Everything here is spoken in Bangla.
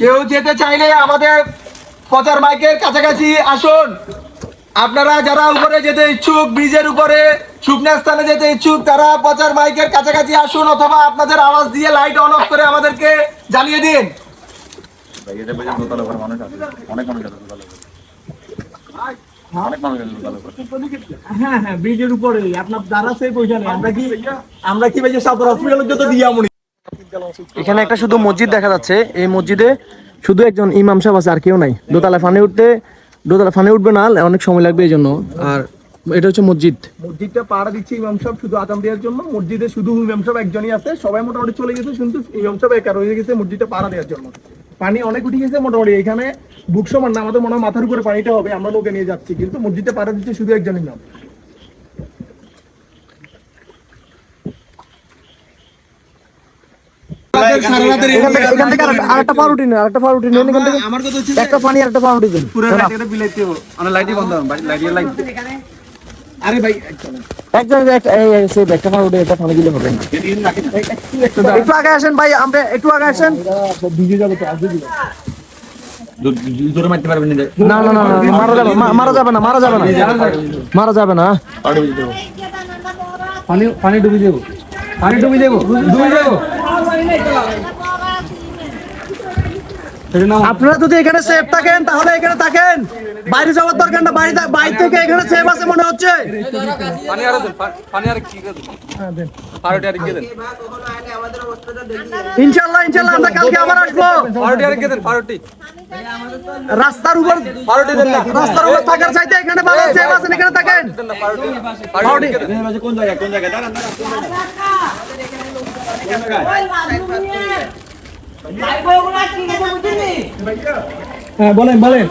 কেউ যেতে চাইলে আমাদের পচার মাইকের কাছাকাছি আসুন। আপনারা যারা উপরে যেতে ইচ্ছুক ব্রিজের উপরে শুকনা স্থানে যেতে ইচ্ছুক তারা পচার মাইকের কাছাকাছি আসুন অথবা আপনাদের আওয়াজ দিয়ে লাইট অন অফ করে আমাদেরকে জ্বালিয়ে দিন। হ্যাঁ হ্যাঁ ব্রিজের উপরে আপনার দ্বারা সেই পয়সা নেই। আমরা কি আমরা কি ভাই সাদর হসপিটালের যত দিয়ে এখানে একটা শুধু মসজিদ দেখা যাচ্ছে। এই মসজিদে শুধু একজন ইমাম সাহেব আছে, আর কেউ নাই। দোতলা ফানে উঠতে দোতলা ফানে উঠবে না, অনেক সময় লাগবে এই জন্য। আর এটা হচ্ছে মসজিদ। মসজিদটা পাড়া দিচ্ছে ইমাম সাহেব শুধু আদাম দেওয়ার জন্য। মসজিদে শুধু ইমাম সাহেব একজনই আছে। সবাই মোটামুটি চলে গেছে কিন্তু ইমাম সাহেব একা রয়ে গেছে মসজিদটা পাড়া দেওয়ার জন্য। পানি অনেক উঠে গেছে মোটামুটি। এখানে বুক সমান না, আমাদের মনে হয় মাথার উপরে পানিটা হবে, আমরা লোকে নিয়ে যাচ্ছি। কিন্তু মসজিদটা পাড়া দিচ্ছে শুধু একজন ইমাম। এখান থেকে আরেকটা পাউরুটি নেন আরেকটা পাউরুটি নেন এখান থেকে আমার কথা হচ্ছে একটা পানি আরেকটা পাউরুটি দিন। পুরো লাইটটা বিলাইতে হবে। লাইটই বন্ধ হবে লাইটের লাইট আরে ভাই একজন একটা এই এই, সেই একটা পাউরুটি দিলে হবে। একটু আগে আসেন ভাই আমরা একটু আগে আসেন। ভিজে যাবে তো আজকে জোরে মারতে পারবেন না না না না না, মারা যাবে মা- মারা যাবে না মারা যাবে না। মারা যাবে না। পানি পানি ডুবি দেবো। পানি ডুবি দেবো। ডুবি দেবো। আপনারা যদি এখানে সেফ থাকেন তাহলে এখানে থাকেন। বাইরে যাওয়ার দরকার না বাইরে বাইরে থেকে এখানে সেফ আছে মনে হচ্ছে। ইনশাল্লাহ ইনশাল্লাহ আমরা কালকে আবার আসব। রাস্তার উপর রাস্তার উপর থাকার চাইতে এখানে ভালো সেফ আছেন এখানে থাকেন। কোন জায়গা কোন জায়গা দাঁড়ান হ্যাঁ বলেন বলেন।